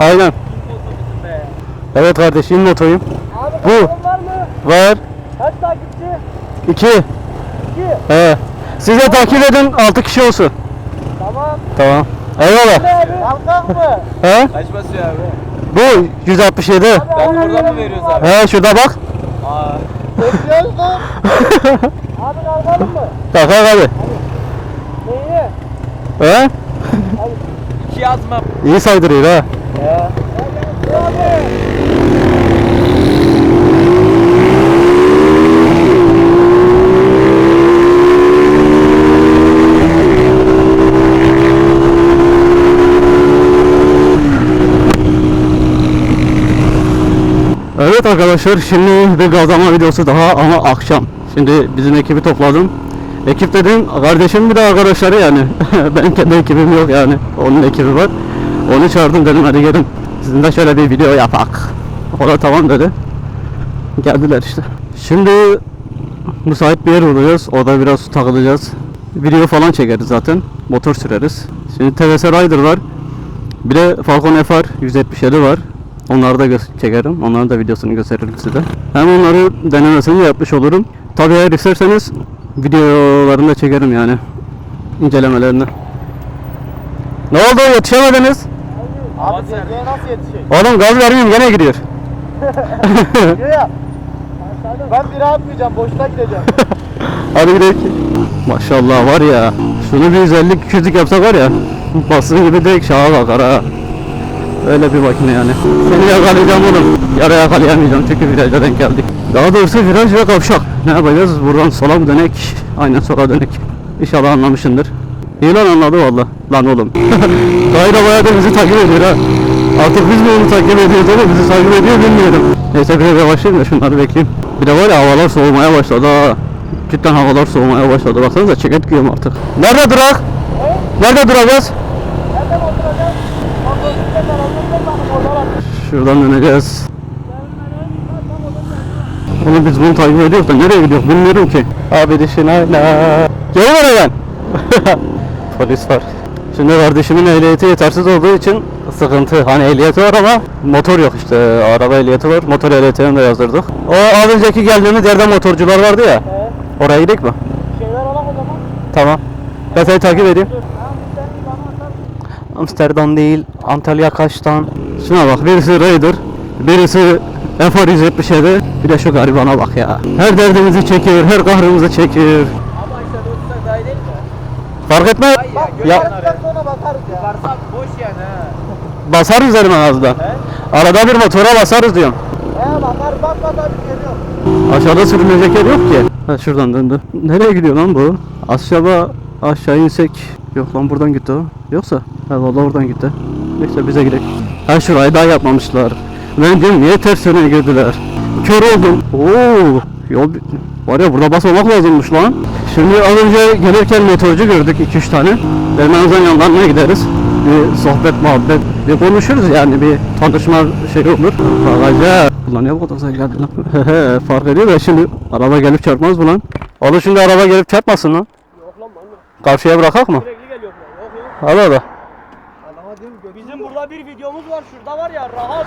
Aynen. Evet kardeşim motoyum. Abi Bu. var mı? Var. Kaç takipçi? 2. 2. He. Siz de takip edin 6 kişi olsun. Tamam. Tamam. Eyvallah. Abi? Kalkak mı? He? Kaç basıyor abi? Bu 167. Ben buradan mı veriyoruz abi? He şurada bak. Aa. Bekliyoruz. Abi kalkalım mı? Kalk kalk hadi. Neyi? He? İki yazma. İyi saydırıyor ha. Evet arkadaşlar şimdi bir gazlama videosu daha ama akşam. Şimdi bizim ekibi topladım. Ekip dedim kardeşim bir de arkadaşları yani. Benim kendi ekibim yok yani. Onun ekibi var. Onu çağırdım dedim hadi gelin. Sizinle şöyle bir video yapak. O da tamam dedi. Geldiler işte. Şimdi müsait bir yer buluyoruz. Orada biraz takılacağız. Video falan çekeriz zaten. Motor süreriz. Şimdi TVS Rider var. Bir de Falcon FR 177 var. Onları da çekerim. Onların da videosunu gösteririm size. Hem onları denemesini de yapmış olurum. Tabii eğer isterseniz videolarını da çekerim yani. İncelemelerini. Ne oldu yetişemediniz? Abi Zeki'ye nasıl yetişecek? Oğlum gaz vermeyeyim gene gidiyor. Diyor ya. Ben bir atmayacağım. Boşta gideceğim. Hadi gidelim. Maşallah var ya. Şunu bir 150-200'lük yapsak var ya. Basın gibi direkt şaha kalkar ha. Öyle bir makine yani. Seni yakalayacağım oğlum. Yara yakalayamayacağım çünkü viraja denk geldik. Daha doğrusu viraj ve kavşak. Ne yapacağız? Buradan sola mı dönek? Aynen sola dönek. İnşallah anlamışsındır. İyi lan anladı valla. Lan oğlum. Daire bayağı da bizi takip ediyor ha. Artık biz mi onu takip ediyoruz ama bizi takip ediyor bilmiyorum. Neyse biraz yavaşlayayım da şunları bekleyeyim. Bir de var ya havalar soğumaya başladı ha. Cidden havalar soğumaya başladı. Baksanıza ceket giyiyorum artık. Nerede durak? Nerede duracağız? Şuradan döneceğiz. Oğlum biz bunu takip ediyoruz da nereye gidiyoruz bilmiyorum ki. Abi dişin hala. Gel oradan. Polis var. Şimdi kardeşimin ehliyeti yetersiz olduğu için sıkıntı. Hani ehliyeti var ama motor yok işte. Araba ehliyeti var. Motor ehliyetini de yazdırdık. O az önceki geldiğimiz yerde motorcular vardı ya. He. Oraya gidelim mi? Şeyler alak o zaman. Tamam. Ben seni takip edeyim. Amsterdam değil, Antalya kaçtan? Şuna bak, birisi Raider, birisi FR 177, bir de şu garibana bak ya. Her derdimizi çekiyor, her kahrımızı çekiyor. Ama işte dostlar daha değil mi? Fark etmez. Bak Ya, Ya, sonra bakarız ya. Varsak boş yani ha. basarız dedim en azından. Arada bir motora basarız diyorum. He bakarız bak bak abi geliyor. Aşağıda sürünecek yer yok ki. Ha şuradan döndü. Nereye gidiyor lan bu? Aşağı aşağı insek. Yok lan buradan gitti o. Yoksa? Ha vallahi oradan gitti. Neyse bize gidelim. Ha şurayı daha yapmamışlar. Ben diyorum niye ters yöne girdiler? Kör oldum. Oo, yol var ya burada basmamak lazımmış lan. Şimdi az önce gelirken motorcu gördük 2-3 tane. Azından yanlarına gideriz. Bir sohbet muhabbet bir konuşuruz yani bir tanışma şey olur. Bakacağız. Ulan ne bu kadar güzel geldi lan. Fark ediyor da şimdi araba gelip çarpmaz mı lan? Oğlum şimdi araba gelip çarpmasın lan. Yok lan. Karşıya bırakak mı? Sürekli geliyor. Yok yok. Hadi hadi. Bizim burada bir videomuz var. Şurada var ya rahat.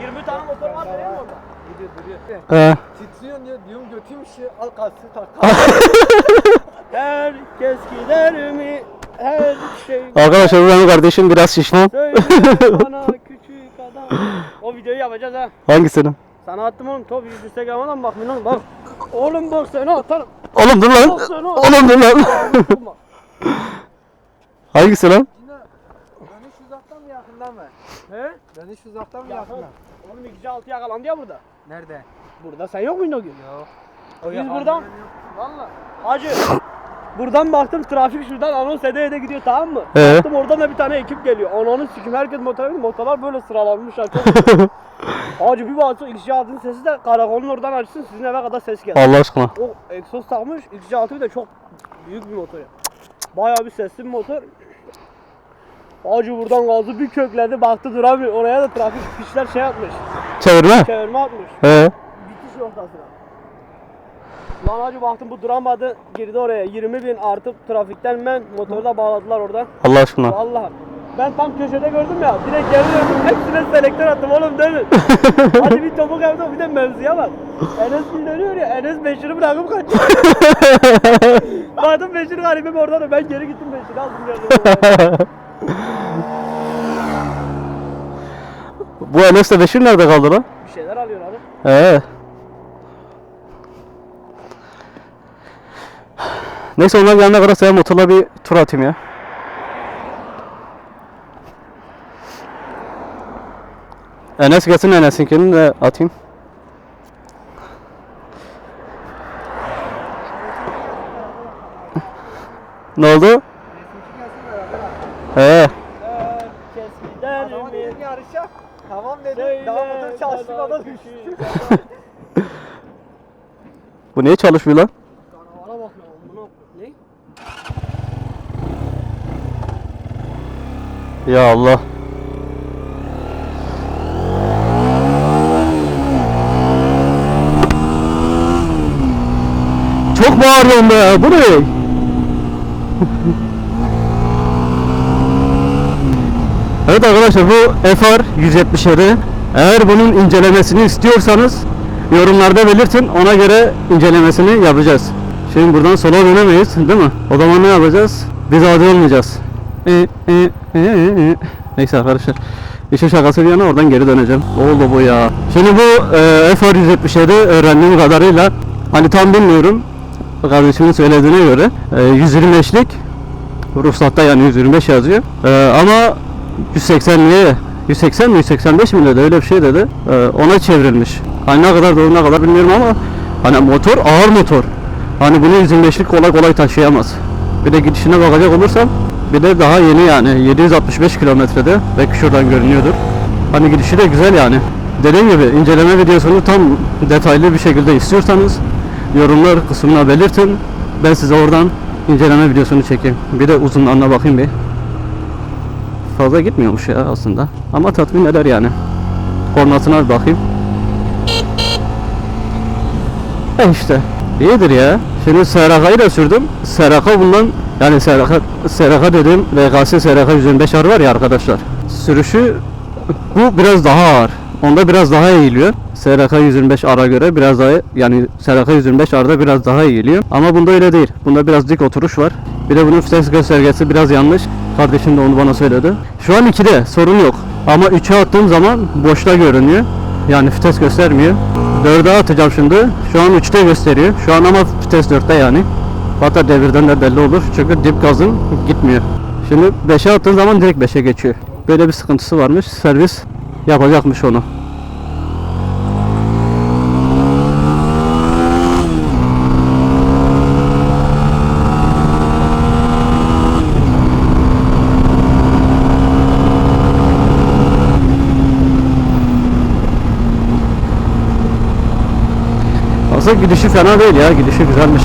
20 tane motor var değil mi orada? Duruyor. Ee, Titriyorsun diyor. Diyorum götüm işi. Al kalsın tak. Herkes gider mi? Her şey. arkadaşlar bu benim kardeşim biraz şişman. Söyle bana küçük adam. O videoyu yapacağız ha. Hangisini? Sana attım oğlum top Instagram'dan bak lan bak. Oğlum bak seni atarım. Oğlum dur lan. Oğlum dur lan. Hangisi lan? Dönüş uzaktan mı yakından mı? He? Dönüş uzaktan mı Yakın. yakından? Oğlum 2 6 yakalandı ya burada. Nerede? Burada sen yok muydun o gün? Yok. Biz buradan Valla. Hacı. Buradan baktım trafik şuradan anons ede ede gidiyor tamam mı? Ee? Baktım oradan da bir tane ekip geliyor. Ananı sikim herkes motora bindi. Motorlar böyle sıralanmışlar. Çok Hacı bir baktım XC altının sesi de karakolun oradan açsın sizin eve kadar ses geldi. Allah aşkına. O egzoz takmış XC altı bir de çok büyük bir motor ya. Bayağı bir sesli bir motor. Hacı buradan gazı bir kökledi baktı duramıyor. Oraya da trafik fişler şey atmış. Çevirme. Çevirme atmış. He. Bitiş noktasına. Lan hacı baktım bu duramadı girdi oraya 20 bin artıp trafikten men motoru da bağladılar oradan. Allah aşkına. Vallahi Ben tam köşede gördüm ya. Direkt geri döndüm. Hepsine selektör attım oğlum demin. Hadi bir topuk yaptım bir de mevzuya bak. Enes bir dönüyor ya. Enes Beşir'i bırakıp kaçıyor. Baktım Beşir garibim orada da ben geri gittim Beşir'i aldım geldim. Bu Enes'le Beşir nerede kaldı lan? bir şeyler alıyor abi. Ee. Neyse onlar gelene kadar saya motorla bir tur atayım ya. Enes gelsin Enes'inkini de atayım. ne oldu? Yarışa. Tamam dedim. Daha motor çalıştırmadan düştü. bu niye çalışmıyor lan? Kanavara bak ya. Bunu ne? Ya Allah. Çok bağırıyorum be. Bu ne? evet arkadaşlar bu FR 177. Eğer bunun incelemesini istiyorsanız yorumlarda belirtin. Ona göre incelemesini yapacağız. Şimdi buradan sola dönemeyiz değil mi? O zaman ne yapacağız? Biz adi olmayacağız. Neyse arkadaşlar. İşin şakası bir yana oradan geri döneceğim. Ne oldu bu ya? Şimdi bu e, FR177 öğrendiğim kadarıyla hani tam bilmiyorum. Kardeşimin söylediğine göre e, 125'lik ruhsatta yani 125 yazıyor. E, ama 180'liğe 180 mi 185 mi dedi öyle bir şey dedi. E, ona çevrilmiş. Hani ne kadar doğru ne kadar bilmiyorum ama hani motor ağır motor. Hani bunu 125'lik kolay kolay taşıyamaz. Bir de gidişine bakacak olursam bir de daha yeni yani 765 kilometrede belki şuradan görünüyordur. Hani gidişi de güzel yani. Dediğim gibi inceleme videosunu tam detaylı bir şekilde istiyorsanız yorumlar kısmına belirtin. Ben size oradan inceleme videosunu çekeyim. Bir de uzunlarına bakayım bir. Fazla gitmiyormuş ya aslında. Ama tatmin eder yani. Kornasına bakayım. E işte. İyidir ya. Şimdi SRK'yı da sürdüm. SRK bundan yani SRK, SRK dediğim VKS SRK 125 R var ya arkadaşlar. Sürüşü bu biraz daha ağır. Onda biraz daha eğiliyor. SRK 125 R'a göre biraz daha yani SRK 125 R'da biraz daha eğiliyor. Ama bunda öyle değil. Bunda biraz dik oturuş var. Bir de bunun vites göstergesi biraz yanlış. Kardeşim de onu bana söyledi. Şu an 2'de sorun yok. Ama 3'e attığım zaman boşta görünüyor. Yani vites göstermiyor. 4'e atacağım şimdi. Şu an 3'te gösteriyor. Şu an ama vites 4'te yani. Hatta devirden de belli olur. Çünkü dip gazın gitmiyor. Şimdi 5'e attığın zaman direkt 5'e geçiyor. Böyle bir sıkıntısı varmış. Servis yapacakmış onu. Aslında gidişi fena değil ya. Gidişi güzelmiş.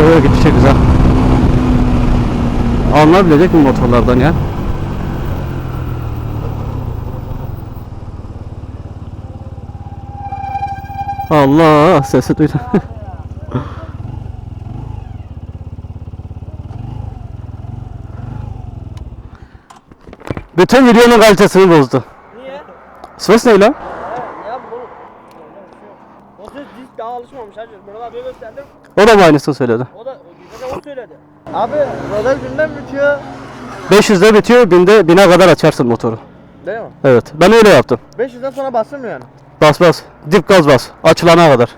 Evet gidişi güzel. Alınabilecek mi motorlardan ya? Allah sesi duydum. Bütün videonun kalitesini bozdu. Niye? Ses ne lan? Ne yapayım oğlum? O ses disk daha alışmamış hacı. Murat abiye gösterdim. O da mı aynısını söyledi. O da bize de o söyledi. Abi rodaj binden bitiyor. 500'de bitiyor, 1000'de 1000'e kadar açarsın motoru. Değil mi? Evet, ben öyle yaptım. 500'den sonra basılmıyor yani. Bas bas, dip gaz bas, açılana kadar.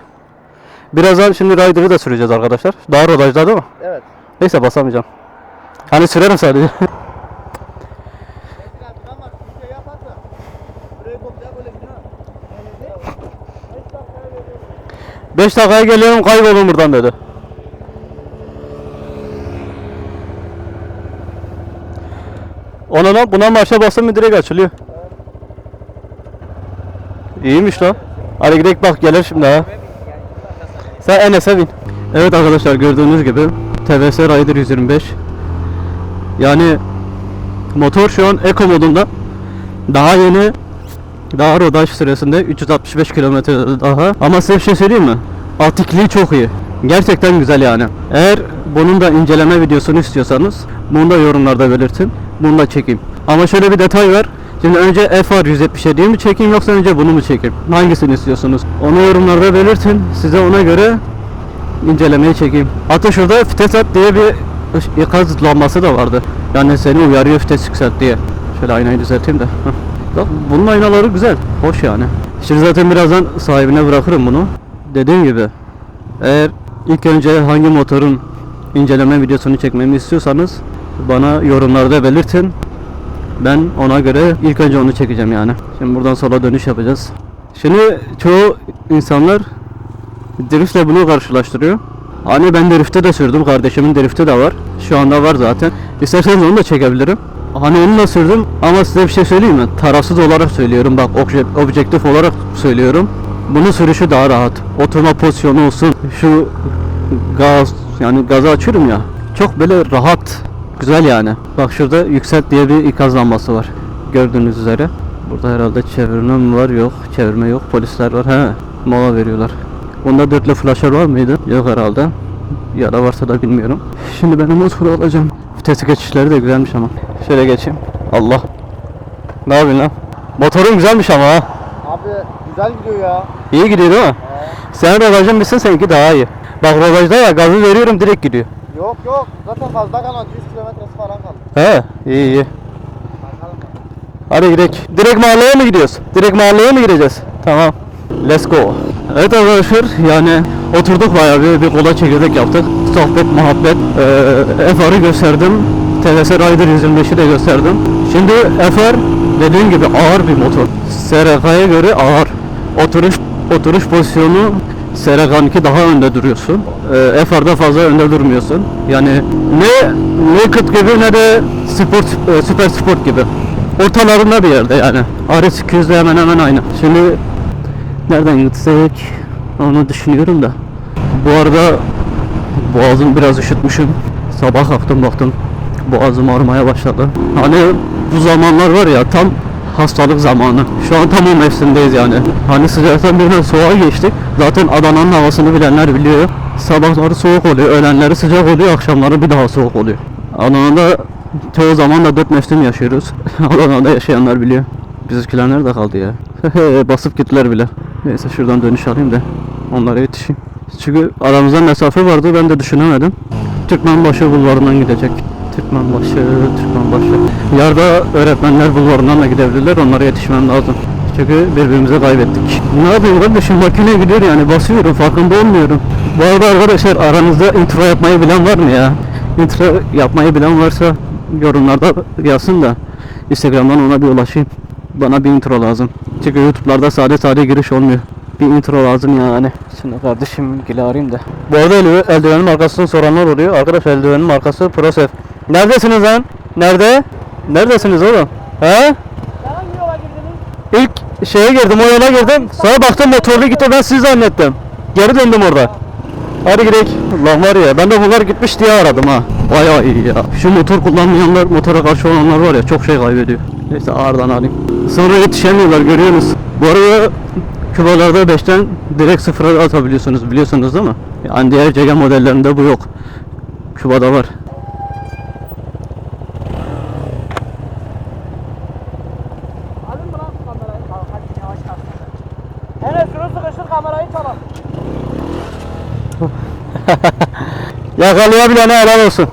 Birazdan şimdi Rider'ı da süreceğiz arkadaşlar. Daha rodajda değil mi? Evet. Neyse basamayacağım. Hani sürerim sadece. Beş dakikaya geliyorum kaybolun buradan dedi. Ona lan buna marşa bastım mı direkt açılıyor. İyiymiş lan. Hadi gidelim bak gelir şimdi ha. Sen Enes'e bin. Evet arkadaşlar gördüğünüz gibi TVS Rider 125. Yani motor şu an Eco modunda. Daha yeni Daha rodaj süresinde 365 kilometre daha. Ama size bir şey söyleyeyim mi? Atikliği çok iyi. Gerçekten güzel yani. Eğer bunun da inceleme videosunu istiyorsanız bunu da yorumlarda belirtin. Bunu da çekeyim. Ama şöyle bir detay var. Şimdi önce FR 177'yi mi çekeyim yoksa önce bunu mu çekeyim? Hangisini istiyorsunuz? Onu yorumlarda belirtin. Size ona göre incelemeyi çekeyim. Hatta şurada vites at diye bir ikaz lambası da vardı. Yani seni uyarıyor vites yükselt diye. Şöyle aynayı düzelteyim de. Heh. Bak bunun aynaları güzel. Hoş yani. Şimdi zaten birazdan sahibine bırakırım bunu. Dediğim gibi eğer ilk önce hangi motorun inceleme videosunu çekmemi istiyorsanız bana yorumlarda belirtin. Ben ona göre ilk önce onu çekeceğim yani. Şimdi buradan sola dönüş yapacağız. Şimdi çoğu insanlar driftle bunu karşılaştırıyor. Hani ben drifte de sürdüm. Kardeşimin drifti de var. Şu anda var zaten. İsterseniz onu da çekebilirim. Hani onu da sürdüm ama size bir şey söyleyeyim mi? Tarafsız olarak söylüyorum. Bak obje- objektif olarak söylüyorum. Bunun sürüşü daha rahat. Oturma pozisyonu olsun. Şu gaz yani gazı açıyorum ya. Çok böyle rahat. Güzel yani. Bak şurada yükselt diye bir ikaz lambası var. Gördüğünüz üzere. Burada herhalde çevirme mi var? Yok. Çevirme yok. Polisler var. He. Mola veriyorlar. Bunda dörtlü flasher var mıydı? Yok herhalde. Ya da varsa da bilmiyorum. Şimdi ben motoru alacağım. Vites geçişleri de güzelmiş ama. Şöyle geçeyim. Allah. Ne yapıyorsun lan? Motorun güzelmiş ama ha. Abi güzel gidiyor ya. İyi gidiyor değil mi? Senin rodajın bilsin seninki daha iyi. Bak rodajda ya gazı veriyorum direkt gidiyor. Yok yok. Zaten fazla kalan 100 kilometresi falan kaldı. He iyi iyi. Bakalım. Hadi gidelim. Direkt mahalleye mi gidiyoruz? Direkt mahalleye mi gireceğiz? Tamam. Let's go. Evet arkadaşlar yani oturduk bayağı bir, bir kola çekirdek yaptık. Sohbet, muhabbet. Ee, FR'ı gösterdim. TVS Rider 125'i de gösterdim. Şimdi FR dediğim gibi ağır bir motor. SRK'ya göre ağır. Oturuş oturuş pozisyonu SRK2 daha önde duruyorsun. Ee, FR'da fazla önde durmuyorsun. Yani ne Naked gibi ne de sport, e, süper sport gibi. Ortalarında bir yerde yani. RS 200 de hemen hemen aynı. Şimdi nereden gitsek onu düşünüyorum da. Bu arada boğazım biraz üşütmüşüm. Sabah kalktım baktım boğazım ağrımaya başladı. Hani bu zamanlar var ya tam hastalık zamanı. Şu an tam o mevsimdeyiz yani. Hani sıcaktan birden soğuğa geçtik. Zaten Adana'nın havasını bilenler biliyor. Sabahları soğuk oluyor, öğlenleri sıcak oluyor, akşamları bir daha soğuk oluyor. Adana'da çoğu zaman da dört mevsim yaşıyoruz. Adana'da yaşayanlar biliyor. Bizimkiler nerede kaldı ya? Basıp gittiler bile. Neyse şuradan dönüş alayım da onlara yetişeyim. Çünkü aramızda mesafe vardı ben de düşünemedim. Türkmenbaşı bulvarından gidecek. Türkmenbaşı, Türkmenbaşı. Yarda öğretmenler bulvarından da gidebilirler. Onlara yetişmem lazım. Çünkü birbirimizi kaybettik. Ne yapayım kardeşim makine gidiyor yani basıyorum farkında olmuyorum. Bu arada arkadaşlar aranızda intro yapmayı bilen var mı ya? Intro yapmayı bilen varsa yorumlarda yazsın da Instagram'dan ona bir ulaşayım. Bana bir intro lazım. Çünkü YouTube'larda sade sade giriş olmuyor. Bir intro lazım yani. Şimdi kardeşim gile arayayım da. Bu arada eldiven- eldivenin markasını soranlar oluyor. Arkadaş eldivenin markası ProSef. Neredesiniz lan? Nerede? Neredesiniz oğlum? He? İlk şeye girdim, o yola girdim. Sonra baktım motorlu gitti, ben sizi zannettim. Geri döndüm orada. Hadi gidelim. Lan var ya, ben de bunlar gitmiş diye aradım ha. Bayağı iyi ya. Şu motor kullanmayanlar, motora karşı olanlar var ya, çok şey kaybediyor. Neyse ağırdan alayım. Sonra yetişemiyorlar, görüyorsunuz. Bu arada Kübalarda 5'ten direkt sıfıra atabiliyorsunuz, biliyorsunuz değil mi? Yani diğer CG modellerinde bu yok. Küba'da var. Yakalayabilene helal olsun.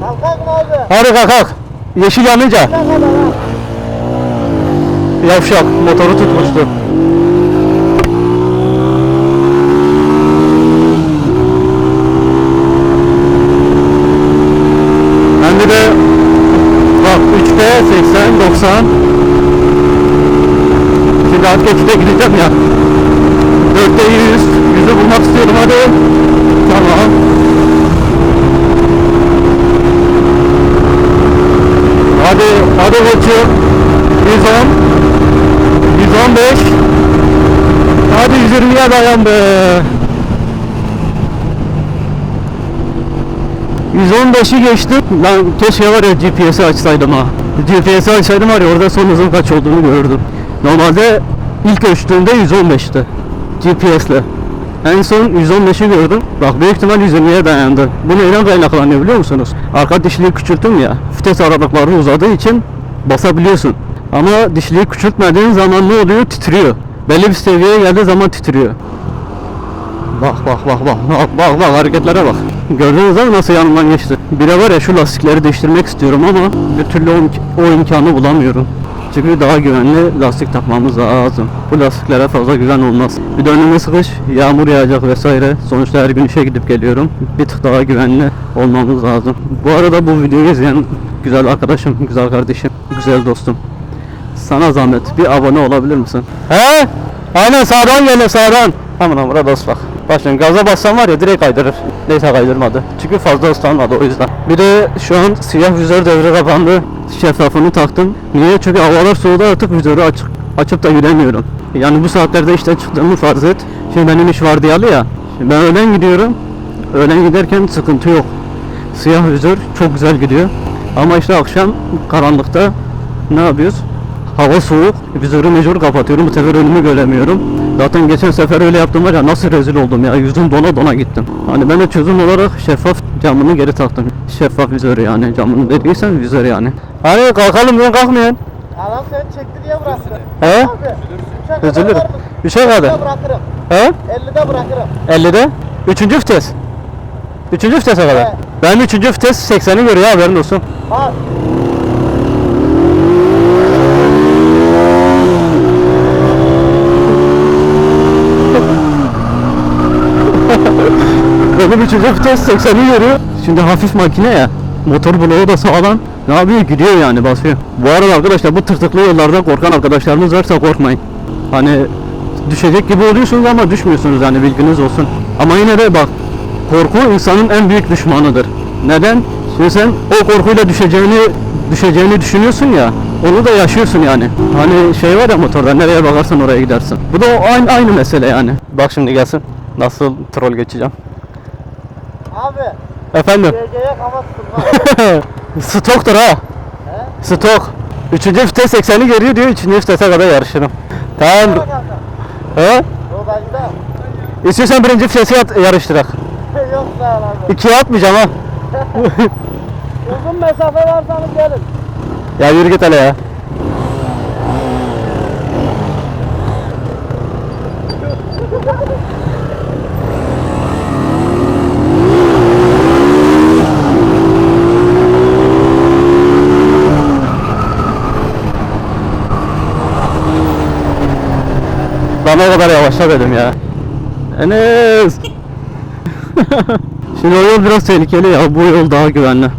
Kalkak mı abi? Hadi kalk kalk. Yeşil yanınca. Ne kadar ha? Yavşak motoru tutmuştu. Bende de bak 3'te 80 90 Şimdi artık 2'de gideceğim ya 4'te 100 100'ü bulmak istiyorum hadi Tamam Hadi hadi koçum 110 115 Hadi 120'ye dayan be 115'i geçtim. Lan keşke var ya GPS'i açsaydım ha. GPS'i açsaydım var ya orada son hızın kaç olduğunu görürdüm. Normalde İlk ölçtüğümde 115'ti. GPS'le. En son 115'i gördüm. Bak büyük ihtimal 120'ye dayandı. Bu neyden kaynaklanıyor biliyor musunuz? Arka dişliği küçülttüm ya. Vites aralıkları uzadığı için basabiliyorsun. Ama dişliği küçültmediğin zaman ne oluyor? Titriyor. Belli bir seviyeye geldiği zaman titriyor. Bak bak bak bak bak bak bak hareketlere bak. Gördünüz mi nasıl yanımdan geçti? Bir de var ya şu lastikleri değiştirmek istiyorum ama bir türlü o, o imkanı bulamıyorum. Çünkü daha güvenli lastik takmamız lazım. Bu lastiklere fazla güven olmaz. Bir de önümüz kış, yağmur yağacak vesaire. Sonuçta her gün işe gidip geliyorum. Bir tık daha güvenli olmamız lazım. Bu arada bu videoyu izleyen güzel arkadaşım, güzel kardeşim, güzel dostum. Sana zahmet bir abone olabilir misin? He? Aynen sağdan geliyor sağdan. Aman burada dost bak. Şimdi gaza bassam var ya direkt kaydırır. Neyse kaydırmadı. Çünkü fazla ıslanmadı o yüzden. Bir de şu an siyah vizör devre kapandı. Şeffafını taktım. Niye? Çünkü havalar soğudu artık vizörü açık, açıp da yüremiyorum. Yani bu saatlerde işten çıktığımı farz et. Şimdi benim iş vardiyalı ya. Şimdi ben öğlen gidiyorum. Öğlen giderken sıkıntı yok. Siyah vizör çok güzel gidiyor. Ama işte akşam karanlıkta ne yapıyoruz? Hava soğuk. Vizörü mecbur kapatıyorum. Bu sefer önümü göremiyorum. Zaten geçen sefer öyle yaptım var ya nasıl rezil oldum ya. Yüzüm dona dona gittim. Hani ben de çözüm olarak şeffaf camını geri taktım. Şeffaf vizörü yani camını dediysen vizör yani. Hani kalkalım ben kalkmayan. Adam seni çekti diye bıraktı. He? Abi. Üçe kadar Üzülürüm. vardım. Bir şey kaldı. 50'de bırakırım. He? 50'de bırakırım. 50'de. Üçüncü vites. Üçüncü vitese kadar. Evet. Ben üçüncü vites 80'i görüyor haberin olsun. Bak. Üçüncü vites 80'i görüyor. Şimdi hafif makine ya. Motor bloğu da sağlam. Ne yapıyor? Gidiyor yani basıyor. Bu arada arkadaşlar bu tırtıklı yollarda korkan arkadaşlarınız varsa korkmayın. Hani düşecek gibi oluyorsunuz ama düşmüyorsunuz yani bilginiz olsun. Ama yine de bak korku insanın en büyük düşmanıdır. Neden? Şimdi sen o korkuyla düşeceğini düşeceğini düşünüyorsun ya. Onu da yaşıyorsun yani. Hani şey var ya motorda nereye bakarsan oraya gidersin. Bu da aynı aynı mesele yani. Bak şimdi gelsin. Nasıl troll geçeceğim. Abi. Efendim. GG'ye kafa tutun bak. Stoktur ha. He? Stok. Üçüncü vites 80'i geliyor diyor. Üçüncü vitese kadar yarışırım. Tamam. He? Bende. İstiyorsan birinci vitesi yarıştırak. Yok sağ ol abi. İkiye atmayacağım ha. Uzun mesafe varsanız gelin. Ya yürü git hele ya. Ben o kadar yavaşla dedim ya. Enes. Şimdi o yol biraz tehlikeli ya. Bu yol daha güvenli.